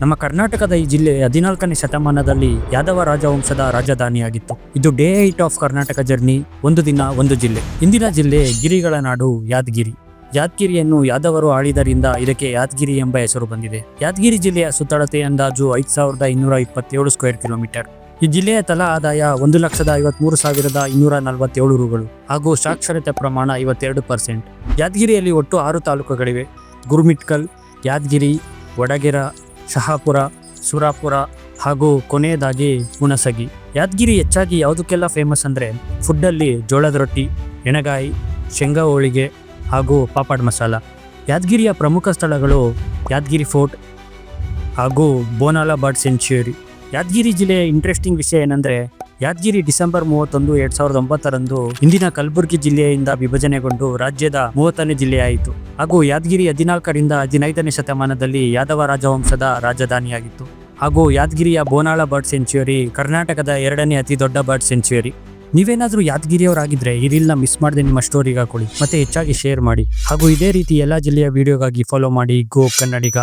ನಮ್ಮ ಕರ್ನಾಟಕದ ಈ ಜಿಲ್ಲೆ ಹದಿನಾಲ್ಕನೇ ಶತಮಾನದಲ್ಲಿ ಯಾದವ ರಾಜವಂಶದ ರಾಜಧಾನಿಯಾಗಿತ್ತು. ಇದು day eight of Karnataka journey, ಒಂದು ದಿನ, ಒಂದು ಜಿಲ್ಲೆ. ಇಂದಿನ ಜಿಲ್ಲೆ ಗಿರಿಗಳ ನಾಡು, ಯಾದಗಿರಿ. ಯಾದಗಿರಿಯನ್ನು ಯಾದವರು ಆಳಿದರಿಂದ ಇದಕ್ಕೆ ಯಾದಗಿರಿ ಎಂಬ ಹೆಸರು ಬಂದಿದೆ. ಯಾದಗಿರಿ ಜಿಲ್ಲೆಯ ಸುತ್ತಳತೆ ಅಂದಾಜು ಐದು ಸಾವಿರದ ಇನ್ನೂರ ಇಪ್ಪತ್ತೇಳು ಸ್ಕ್ವೇರ್ ಕಿಲೋಮೀಟರ್. ಈ ಜಿಲ್ಲೆಯ ತಲಾ ಆದಾಯ ಒಂದು ಲಕ್ಷದ ಐವತ್ಮೂರು ಸಾವಿರದ ಇನ್ನೂರ ನಲವತ್ತೇಳು ರೂಗಳು ಹಾಗೂ ಸಾಕ್ಷರತೆ ಪ್ರಮಾಣ ಐವತ್ತೆರಡು ಪರ್ಸೆಂಟ್. ಯಾದಗಿರಿಯಲ್ಲಿ ಒಟ್ಟು ಆರು ತಾಲೂಕುಗಳಿವೆ. ಗುರುಮಿಟ್ಕಲ್, ಯಾದಗಿರಿ, ವಡಗೆರ ಶಹಾಪುರ, ಸುರಾಪುರ ಹಾಗೂ ಕೊನೆಯದಾಗಿ ಹುಣಸಗಿ. ಯಾದಗಿರಿ ಹೆಚ್ಚಾಗಿ ಯಾವುದಕ್ಕೆಲ್ಲ ಫೇಮಸ್ ಅಂದರೆ ಫುಡ್ಡಲ್ಲಿ ಜೋಳದ ರೊಟ್ಟಿ, ಎಣಗಾಯಿ, ಶೇಂಗಾ ಹೋಳಿಗೆ ಹಾಗೂ ಪಾಪಡ್ ಮಸಾಲ. ಯಾದಗಿರಿಯ ಪ್ರಮುಖ ಸ್ಥಳಗಳು ಯಾದಗಿರಿ ಫೋರ್ಟ್ ಹಾಗೂ ಬೋನಾಲಾ ಬರ್ಡ್ ಸೆಂಚುರಿ. ಯಾದಗಿರಿ ಜಿಲ್ಲೆಯ ಇಂಟ್ರೆಸ್ಟಿಂಗ್ ವಿಷಯ ಏನಂದರೆ ಯಾದಗಿರಿ ಡಿಸೆಂಬರ್ ಮೂವತ್ತೊಂದು ಎರಡ್ ಸಾವಿರದ ಒಂಬತ್ತರಂದು ಇಂದಿನ ಕಲಬುರಗಿ ಜಿಲ್ಲೆಯಿಂದ ವಿಭಜನೆಗೊಂಡು ರಾಜ್ಯದ ಮೂವತ್ತನೇ ಜಿಲ್ಲೆಯಾಯಿತು. ಹಾಗೂ ಯಾದಗಿರಿ ಹದಿನಾಲ್ಕರಿಂದ ಹದಿನೈದನೇ ಶತಮಾನದಲ್ಲಿ ಯಾದವ ರಾಜವಂಶದ ರಾಜಧಾನಿಯಾಗಿತ್ತು. ಹಾಗೂ ಯಾದಗಿರಿಯ ಬೋನಾಳ ಬರ್ಡ್ ಸೆಂಚುರಿ, ಕರ್ನಾಟಕದ ಎರಡನೇ ಅತಿ ದೊಡ್ಡ ಬರ್ಡ್ ಸೆಂಚುರಿ. ನೀವೇನಾದರೂ ಯಾದಗಿರಿಯವರಾಗಿದ್ದರೆ ಈ ರೀಲ್ನ ಮಿಸ್ ಮಾಡದೆ ನಿಮ್ಮ ಸ್ಟೋರಿಗೆ ಹಾಕೊಳ್ಳಿ ಮತ್ತೆ ಹೆಚ್ಚಾಗಿ ಶೇರ್ ಮಾಡಿ. ಹಾಗೂ ಇದೇ ರೀತಿ ಎಲ್ಲ ಜಿಲ್ಲೆಯ ವಿಡಿಯೋಗಾಗಿ ಫಾಲೋ ಮಾಡಿ. ಗೋ ಕನ್ನಡಿಗ.